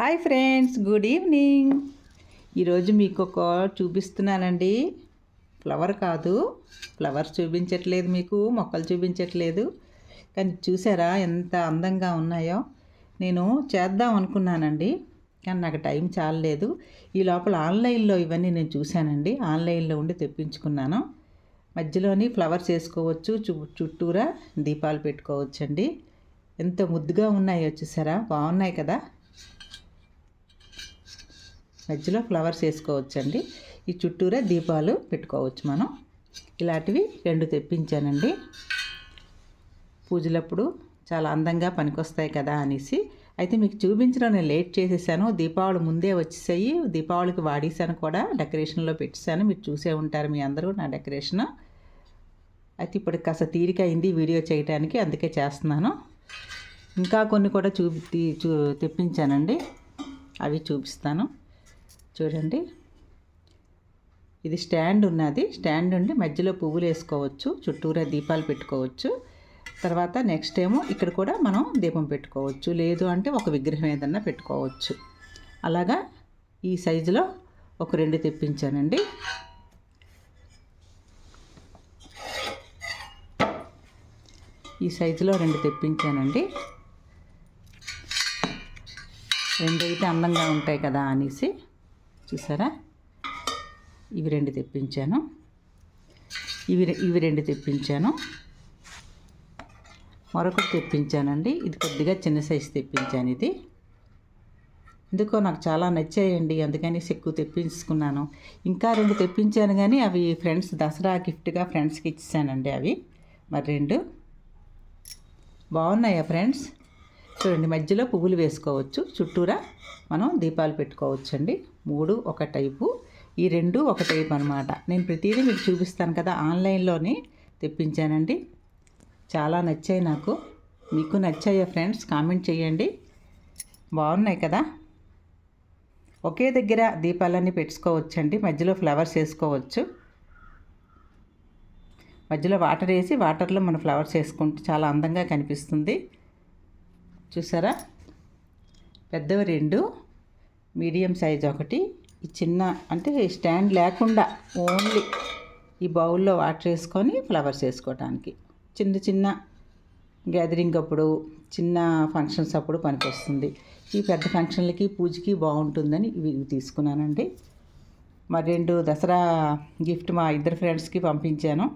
Hi friends good evening. ఈరోజు మీకు ఒక చూపిస్తున్నానండి. ఫ్లవర్ కాదు ఫ్లవర్స్ చూపించట్లేదు మీకు మొక్కలు చూపించట్లేదు. కానీ చూసారా ఎంత అందంగా ఉన్నాయో. నేను చేద్దాం అనుకున్నానండి కానీ నాకు టైం చాలలేదు. ఈ లోపల ఆన్లైన్లో ఇవన్నీ నేను చూశానండి. ఆన్లైన్లో ఉండి తెప్పించుకున్నాను. మధ్యలోని ఫ్లవర్స్ వేసుకోవచ్చు చు చుట్టూరా దీపాలు పెట్టుకోవచ్చండి. ఎంత ముద్దుగా ఉన్నాయో చూసారా. బాగున్నాయి కదా. మధ్యలో ఫ్లవర్స్ వేసుకోవచ్చండి. ఈ చుట్టూరా దీపాలు పెట్టుకోవచ్చు మనం. ఇలాంటివి రెండు తెప్పించానండి. పూజలప్పుడు చాలా అందంగా పనికొస్తాయి కదా అనేసి. అయితే మీకు చూపించడం నేను లేట్ చేసేసాను. దీపావళి ముందే వచ్చేసాయి. దీపావళికి వాడేసాను కూడా. డెకరేషన్లో పెట్టేశాను. మీరు చూసే ఉంటారు మీ అందరూ నా డెకరేషన్. అయితే ఇప్పుడు కాస్త తీరిక అయింది వీడియో చేయడానికి అందుకే చేస్తున్నాను. ఇంకా కొన్ని కూడా చూపి చూ తెప్పించానండి. అవి చూపిస్తాను. చూడండి. ఇది స్టాండ్ ఉన్నది. స్టాండ్ ఉండి మధ్యలో పువ్వులు వేసుకోవచ్చు చుట్టూరా దీపాలు పెట్టుకోవచ్చు. తర్వాత నెక్స్ట్ ఏమో ఇక్కడ కూడా మనం దీపం పెట్టుకోవచ్చు. లేదు అంటే ఒక విగ్రహం ఏదన్నా పెట్టుకోవచ్చు. అలాగా ఈ సైజులో ఒక రెండు తెప్పించానండి. ఈ సైజులో రెండు తెప్పించానండి. రెండు అయితే అందంగా ఉంటాయి కదా అనేసి. చూసారా? ఇవి రెండు తెప్పించాను. ఇవి ఇవి రెండు తెప్పించాను. మరొకటి తెప్పించానండి. ఇది కొద్దిగా చిన్న సైజు తెప్పించాను ఇది. ఎందుకో నాకు చాలా నచ్చాయండి అందుకని ఎక్కువ తెప్పించుకున్నాను. ఇంకా రెండు తెప్పించాను కానీ అవి ఫ్రెండ్స్ దసరా గిఫ్ట్గా ఫ్రెండ్స్కి ఇచ్చానండి అవి. మరి రెండు. బాగున్నాయా ఫ్రెండ్స్? చూడండి మధ్యలో పువ్వులు వేసుకోవచ్చు. చుట్టూరా మనం దీపాలు పెట్టుకోవచ్చు అండి మూడు ఒక టైపు. ఈ రెండు ఒక టైపు అనమాట నేను ప్రతిదీ మీకు చూపిస్తాను కదా ఆన్లైన్లోనే తెప్పించానండి. చాలా నచ్చాయి నాకు. మీకు నచ్చాయా ఫ్రెండ్స్? కామెంట్ చేయండి. బాగున్నాయి కదా? ఒకే దగ్గర దీపాలన్నీ పెట్టుకోవచ్చండి. మధ్యలో ఫ్లవర్స్ వేసుకోవచ్చు. మధ్యలో వాటర్ వేసి వాటర్లో మన ఫ్లవర్స్ వేసుకుంటే చాలా అందంగా కనిపిస్తుంది. చూసారా? పెద్దవి రెండు మీడియం సైజ్ ఒకటి. ఈ చిన్న అంటే స్టాండ్ లేకుండా ఓన్లీ ఈ బౌల్లో వాటర్ వేసుకొని ఫ్లవర్స్ వేసుకోవడానికి చిన్న చిన్న గ్యాదరింగ్ అప్పుడు చిన్న ఫంక్షన్స్ అప్పుడు పనికొస్తుంది. ఈ పెద్ద ఫంక్షన్లకి పూజకి బాగుంటుందని ఇవి తీసుకున్నానండి. మరి రెండు దసరా గిఫ్ట్ మా ఇద్దరు ఫ్రెండ్స్కి పంపించాను.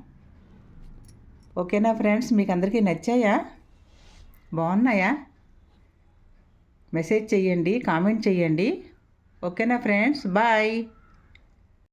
ఓకేనా ఫ్రెండ్స్? మీకు అందరికీ నచ్చాయా? బాగున్నాయా? మెసేజ్ చేయండి కామెంట్ చేయండి. ఓకేనా ఫ్రెండ్స్? బాయ్.